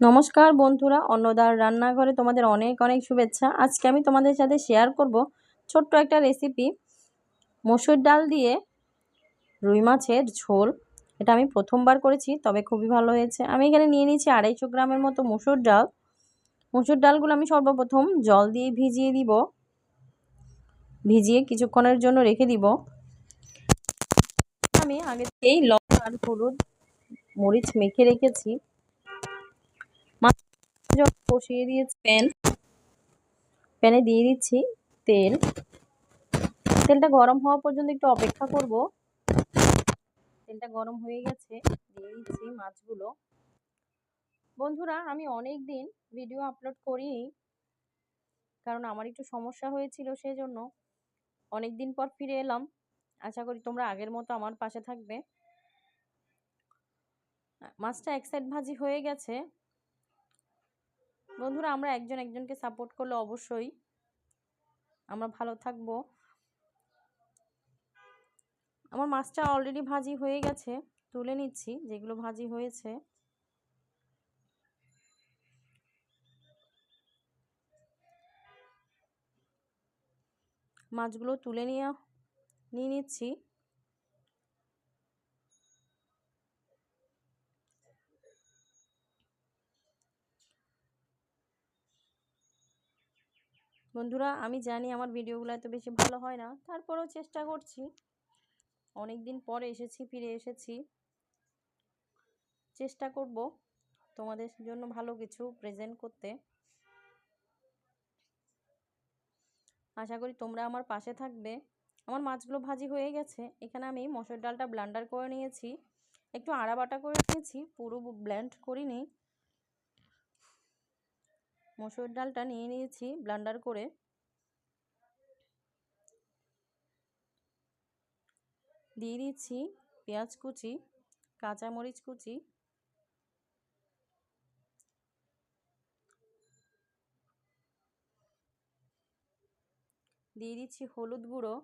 নমস্কার বন্ধুরা, অন্নদার রান্নাঘরে তোমাদের অনেক অনেক শুভেচ্ছা। আজকে আমি তোমাদের সাথে শেয়ার করব ছোট্ট একটা রেসিপি মসুর ডাল দিয়ে রুই মাছের ঝোল। এটা আমি প্রথমবার করেছি, তবে খুবই ভালো হয়েছে। আমি এখানে নিয়ে নিয়েছি আড়াইশো গ্রামের মতো মসুর ডাল। মসুর ডালগুলো আমি সর্বপ্রথম জল দিয়ে ভিজিয়ে দিব। ভিজিয়ে কিছুক্ষণের জন্য রেখে দিব। আমি আগে থেকেই লবণ আর হলুদ মরিচ মেখে রেখেছি। বসিয়ে দিয়েছি, প্যান, প্যানে দিয়ে দিচ্ছি তেল। তেলটা গরম হওয়া পর্যন্ত একটু অপেক্ষা করব। তেলটা গরম হয়ে গেছে, দিয়ে দিচ্ছি মাছগুলো। বন্ধুরা, আমি অনেক দিন ভিডিও আপলোড করি কারণ আমার একটু সমস্যা হয়েছিল সেই জন্য অনেক দিন পর ফিরে এলাম। আশা করি তোমরা আগের মতো আমার পাশে থাকবে। মাছটা এক সাইড ভাজি হয়ে গেছে। বন্ধুরা, আমরা একজন একজনকে সাপোর্ট করলে অবশ্যই আমরা ভালো থাকব। আমার মাছটা অলরেডি ভাজি হয়ে গেছে, তুলে নিচ্ছি, যেগুলো ভাজি হয়েছে। মাছগুলো তুলে নিয়ে নিয়ে নিচ্ছি। বন্ধুরা, আমি জানি আমার ভিডিওগুলো এত বেশি ভালো হয় না। তারপরেও চেষ্টা করছি। অনেক দিন পরে এসেছি, ফিরে এসেছি। চেষ্টা করব তোমাদের জন্য ভালো কিছু প্রেজেন্ট করতে। আশা করি তোমরা আমার পাশে থাকবে। আমার মাছগুলো ভাজি হয়ে গেছে। এখানে আমি মসুর ডালটা ব্লান্ডার করে নিয়েছি। একটু আড়া বাটা করে নিয়েছি। পুরো ব্ল্যান্ড করিনি। মসুর ডালটা নিয়ে নিয়েছি ব্লান্ডার করে। দিয়ে দিচ্ছি পেঁয়াজ কুচি, কাঁচামরিচ কুচি। দিয়ে দিচ্ছি হলুদ গুঁড়ো,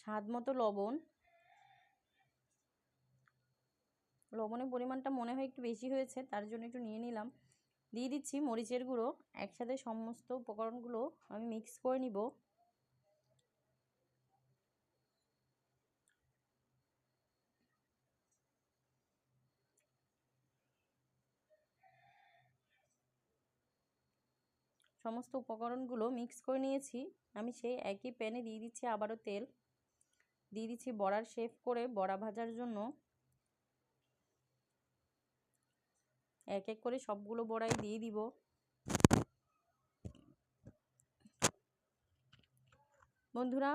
স্বাদ মতো লবণ। লবণের পরিমাণটা মনে হয় একটু বেশি হয়েছে, তার জন্য একটু নিয়ে নিলাম। দিয়ে দিচ্ছি মরিচের গুঁড়ো। একসাথে সমস্ত উপকরণগুলো আমি মিক্স করে নিব। সমস্ত উপকরণগুলো মিক্স করে নিয়েছি। আমি সেই একই প্যানে দিয়ে দিচ্ছি আবারও তেল। দিয়ে দিচ্ছি বড়ার শেপ করে বড়া ভাজার জন্য। এক এক করে সবগুলো বড়াই দিয়ে দিব। বন্ধুরা,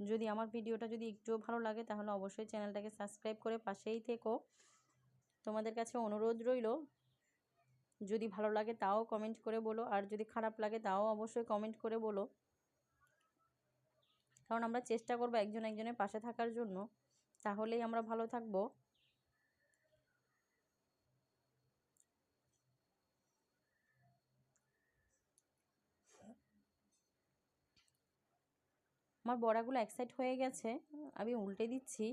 যদি আমার ভিডিওটা যদি একটুও ভালো লাগে, তাহলে অবশ্যই চ্যানেলটাকে সাবস্ক্রাইব করে পাশেই থেকো। তোমাদের কাছে অনুরোধ রইল, যদি ভালো লাগে তাও কমেন্ট করে বলো, আর যদি খারাপ লাগে তাও অবশ্যই কমেন্ট করে বলো। কারণ আমরা চেষ্টা করব একজন একজনের পাশে থাকার জন্য। তাহলেই আমরা ভালো থাকব। আমার বড়াগুলো এক সাইড হয়ে গেছে, আমি উল্টে দিচ্ছি।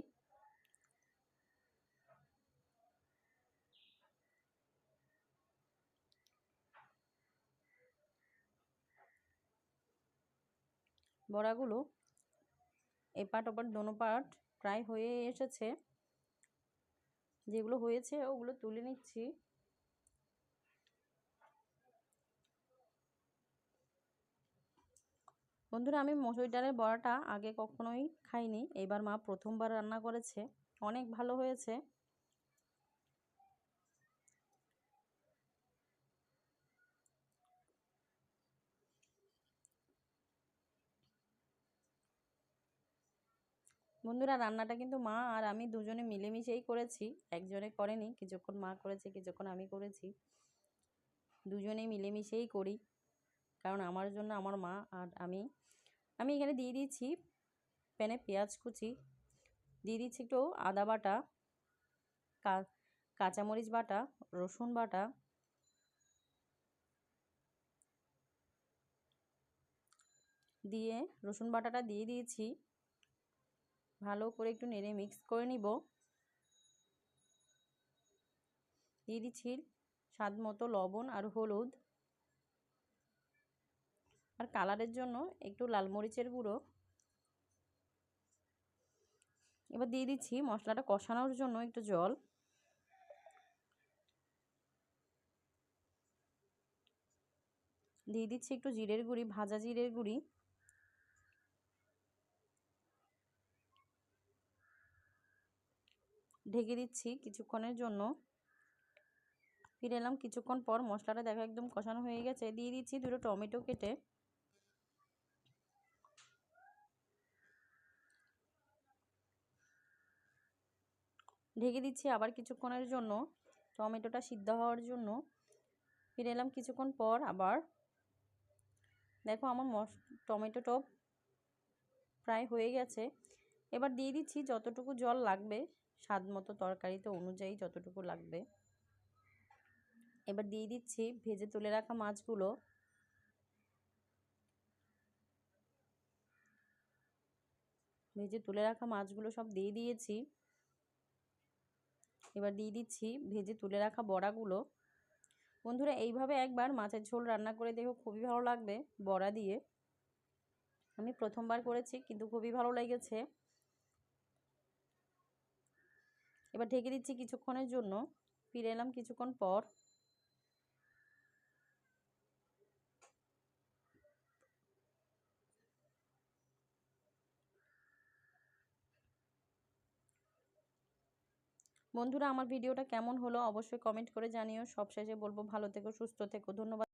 বড়াগুলো এপাট ওপাট দোনো পাট প্রায় হয়ে এসেছে। যেগুলো হয়েছে, ওগুলো তুলে নিচ্ছি। বন্ধুরা, আমি মসুর ডালের বড়াটা আগে কখনোই খাইনি। এবার মা প্রথমবার রান্না করেছে। অনেক ভালো হয়েছে। বন্ধুরা, রান্নাটা কিন্তু মা আর আমি দুজনে মিলেমিশেই করেছি। একজনে করেনি, কিছুক্ষণ মা করেছে, কিছুক্ষণ আমি করেছি। দুজনেই মিলেমিশেই করি। কারণ আমার জন্য, আমার মা আর আমি আমি এখানে দিয়ে দিচ্ছি প্যানে পেঁয়াজ কুচি, দিয়ে দিচ্ছি একটু আদা বাটা কাঁচামরিচ বাটা, রসুন বাটা, দিয়ে রসুন বাটাটা দিয়ে দিয়েছি। ভালো করে একটু নেড়ে মিক্স করে নিব। দিয়ে দিচ্ছি স্বাদ মতো লবণ আর হলুদ। আর কালারের জন্য একটু লাল মরিচের গুঁড়ো। এবার দিয়ে দিচ্ছি মশলাটা কষানোর জন্য একটু জল। দিয়ে দিচ্ছি একটু জিরের গুঁড়ি, ভাজা জিরের গুঁড়ি। ঢেকে দিচ্ছি কিছুক্ষণের জন্য। ফিরে এলাম কিছুক্ষণ পর মশলাটা দেখো একদম কষানো হয়ে গেছে। দিয়ে দিচ্ছি দুটো টমেটো কেটে। ঢেকে দিচ্ছি আবার কিছুক্ষণের জন্য। টমেটোটা সিদ্ধ হওয়ার জন্য। ফিরে এলাম কিছুক্ষণ পর আবার। দেখো আমার মশ টমেটো টপ প্রায় হয়ে গেছে। এবার দিয়ে দিচ্ছি যতটুকু জল লাগবে স্বাদ মতো তরকারিতে অনুযায়ী যতটুকু লাগবে। এবার দিয়ে দিচ্ছি ভেজে তুলে রাখা মাছগুলো। ভেজে তুলে রাখা মাছগুলো সব দিয়ে দিয়েছি। এবার দিয়ে দিচ্ছি ভেজে তুলে রাখা বড়াগুলো। বন্ধুরা, এইভাবে একবার মাছের ঝোল রান্না করে দেখো, খুবই ভালো লাগবে বড়া দিয়ে। আমি প্রথমবার করেছি, কিন্তু খুবই ভালো লেগেছে। এবার ঢেকে দিচ্ছি কিছুক্ষণের জন্য। ফিরে এলাম কিছুক্ষণ পর। বন্ধুরা, আমার ভিডিওটা কেমন হলো অবশ্যই কমেন্ট করে জানিও। সবশেষে বলব, ভালো থেকো, সুস্থ থেকো। ধন্যবাদ।